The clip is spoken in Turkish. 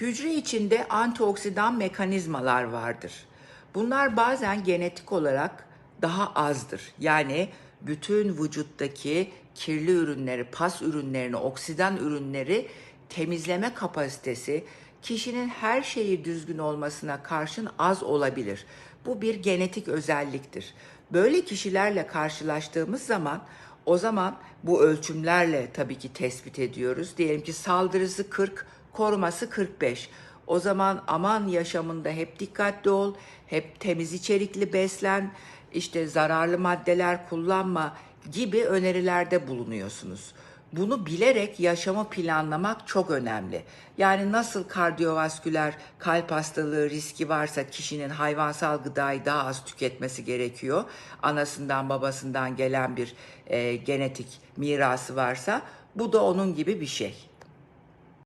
Hücre içinde antioksidan mekanizmalar vardır. Bunlar bazen genetik olarak daha azdır. Yani bütün vücuttaki kirli ürünleri, pas ürünlerini, oksidan ürünleri temizleme kapasitesi kişinin her şeyi düzgün olmasına karşın az olabilir. Bu bir genetik özelliktir. Böyle kişilerle karşılaştığımız zaman o zaman bu ölçümlerle tabii ki tespit ediyoruz. Diyelim ki saldırısı 40, koruması 45. O zaman aman yaşamında hep dikkatli ol, hep temiz içerikli beslen, işte zararlı maddeler kullanma gibi önerilerde bulunuyorsunuz. Bunu bilerek yaşamı planlamak çok önemli. Yani nasıl kardiyovasküler kalp hastalığı riski varsa kişinin hayvansal gıdayı daha az tüketmesi gerekiyor. Anasından babasından gelen bir e, genetik mirası varsa bu da onun gibi bir şey.